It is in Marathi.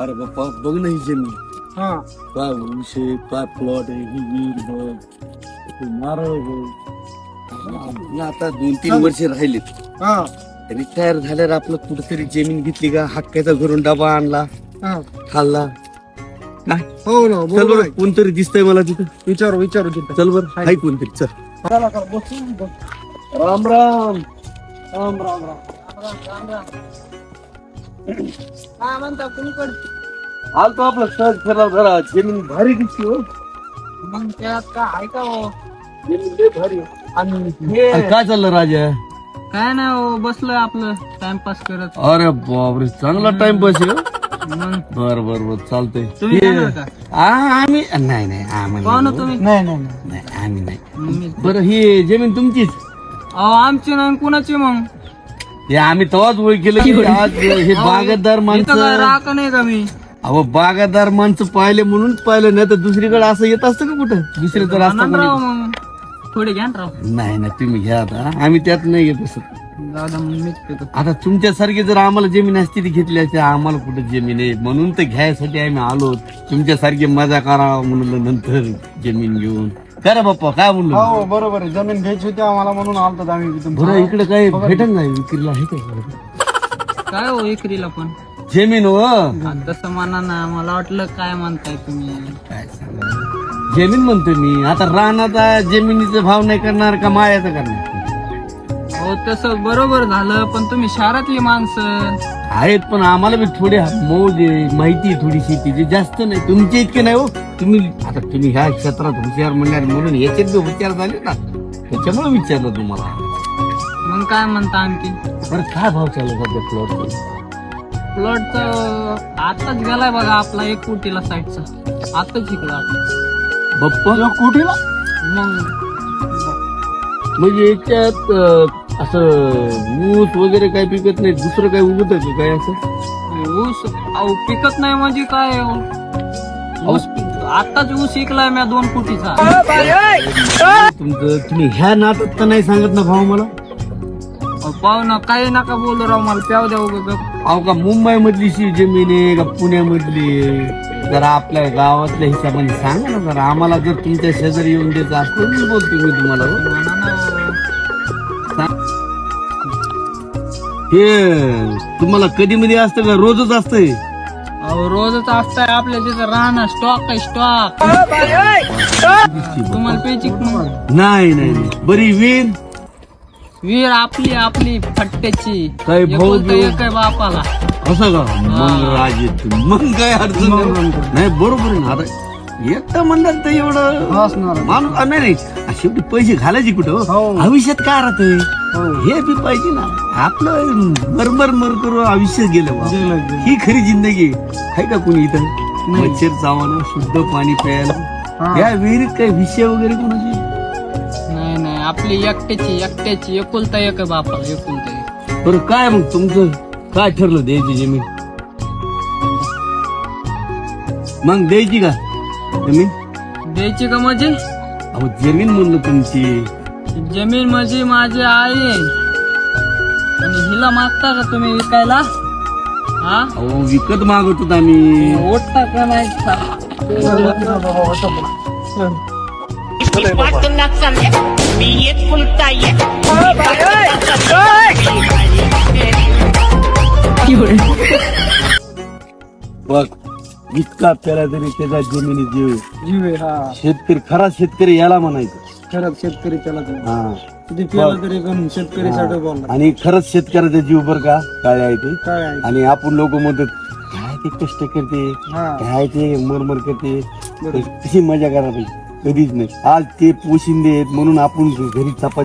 अरे बाप्पा बघ ना ही जमीन. हा. काय विषय काय प्लॉट आहे ही विहीर बघ नारळ बघ आता दोन तीन वर्ष राहिलेत. हा. रिटायर झाल्यावर आपलं कुठेतरी जमीन घेतली का? हक्काचा घरून डबा आणला हा. खाल्ला. काय? हो ना चल बरोबर बरं आहे. कोणतरी दिसतंय मला तिथं. विचारू विचारू तिथं. चल बरं हाय कोणतरी चल. चला का, बसून बघ. राम राम. राम राम राम. काय म्हणता कुणीकडे आलतो आपलं सहज फिरला जरा जमीन भारी दिसली हो. मग त्यात काय आहे का हो? जमीन लय भारी आहे. आणि हे अरे काय चाललं राजा? काय नाही हो बसलोय आपलं. टाइमपास करत. अरे बापरे चांगला टाइमपास आहे हो. मग? बर बर बर चालतंय. तुम्ही हे- का? आ, आम्ही नाही नाही आम्ही पाहू ना नाही. तुम्ही. नाही नाही नाही, आम्ही नाही. नाही बरं ही जमीन तुमचीच? अहो आमची नाही कुणाची मग? हे आम्ही तेव्हाच ओळख केलं की आज हे बागायतदार इथं काय माणसं राख नाही का मी? अहो बागायतदार माणसं पाहिले म्हणून पाहिलं नाही तर दुसरीकडे असं येत असतं का कुठं? दुसरे तर असतं आनंद राव कोणी. मग थोडे घ्या ना राव. नाही नाही तुम्ही घ्या आता. आम्ही त्यात नाही घेत असत दादा मग मीच पेतो. आता तुमच्यासारखी जर आम्हाला जमीन असती ती घेतली असती आम्हाला कुठं जमीन आहे? म्हणून तर घ्यायसाठी आम्ही आलो. तुमच्यासारखी मजा करावा म्हणलं नंतर जमीन घेऊन. करा बाप्पा काय म्हणलो हो बरोबर आहे. जमीन घ्यायची होती आम्हाला म्हणून आलतो आम्ही इथून. बरं इकडे काय भेटन नाही विक्रीला आहे काय काय हो एकरीला पण? जमीन हो. आ, तसं म्हणा ना मला वाटलं काय म्हणताय तुम्ही? काय सांगा जमीन म्हणतो मी. आता रानाचा जमिनीचा भाव नाही करणार का मायाचा करणार? हो तसं बरोबर झालं पण तुम्ही शहरातली माणसं. आहेत पण आम्हाला बी थोडे मौज आहे, माहिती आहे थोडी शेतीची जास्त नाही तुमचे इतके नाही हो. तुम्ही आता तुम्ही ह्या क्षेत्रात हुशार म्हणणार म्हणून याच्यात बी हुशार झाले ना. त्याच्यामुळे विचारलं तुम्हाला. मग काय म्हणता आणखी? बरं काय भाव चालू सध्या प्लॉट प्लॉट आताच गेलाय बघा आपला एक कोटीला साईडचा आताच शिकला आपण बाप्पा. कुठेला मग म्हणजे याच्यात अं, असं ऊस वगैरे काय पिकत नाही दुसरं काय उगत का काय असं? ऊस अहो पिकत नाही म्हणजे काय हो? ऊस आताच ऊस शिकलाय मी दोन कोटीचा. तुमचं तुम्ही ह्या नातात तर नाही सांगत ना भाव मला? अहो, पाहू ना काही नका बोलू राव मला प्याव द्या उगा गप. अहो का मुंबई मधली शी जमीन आहे का पुण्यामधली आहे? जरा आपल्या गावातल्या हिशोबाने सांगा ना जरा आम्हाला जर तुमच्या शेजारी येऊन द्यायचं असतं मी बोलतो मी तुम्हाला हो. म्हणा ना हो. हे तुम्हाला कधी मध्ये असतं का रोजच असतंय अहो रोजच असताय आपल्या तिथं राहणं स्टॉक आहे स्टॉक तुम्हाला? नाही नाही नाही. बरी वीर वीर आपली आपली फट्ट्याची काय भाऊ एकुलता बिऊ? एक आहे बापाला. असं का? मग राजे. मग काय अडचण नाही. नाही बरोबर आहे ना. आता एकटं म्हणलं तर एवढं असणार. माणूस नाही नाही. आ, शेवटी पैसे घालायचे कुठं? हो? हो. आयुष्यात काय राहतंय? हे. बी पाहिजे ना. आपलं मरमर मर करू आयुष्य गेलं बा. ही खरी जिंदगी आहे. का कोणी इथं? मच्छर चावाना शुद्ध पाणी प्यायला. या विहिरीत काही विषय वगैरे कोणाची? आपली एकट्याची एकट्याची एकुलता एक आहे बापाला एकुलता एक बरं काय मग तुमचं काय ठरलं द्यायची जमीन मग द्यायची का जमीन द्यायची का म्हणजे अहो जमीन म्हणलं तुमची जमीन म्हणजे माझी आई आणि हिला मागता का तुम्ही विकायला हा अहो विकत मागत होत आम्ही ओटता का नाही वाटला चालले मी एक फुलता बघ इतका पेला तरी त्याचा जमिनी जीव. जीव आहे, हा. शेतकरी खरा शेतकरी याला म्हणायचं. खरंच शेतकरी त्याला ते. हा. किती केलं तरी पण शेतकरीसाठी बोलला आणि खरंच शेतकऱ्याचा जीव बर का? काय आहे ते? काय आहे? आणि आपण लोक म्हणतात काय ते कष्ट करते? हा. काय ते मरमर करते? कशी मजा करा पाहिजे? कधीच नाही आज ते पोशिंदे आहेत म्हणून आपण घरी चपाती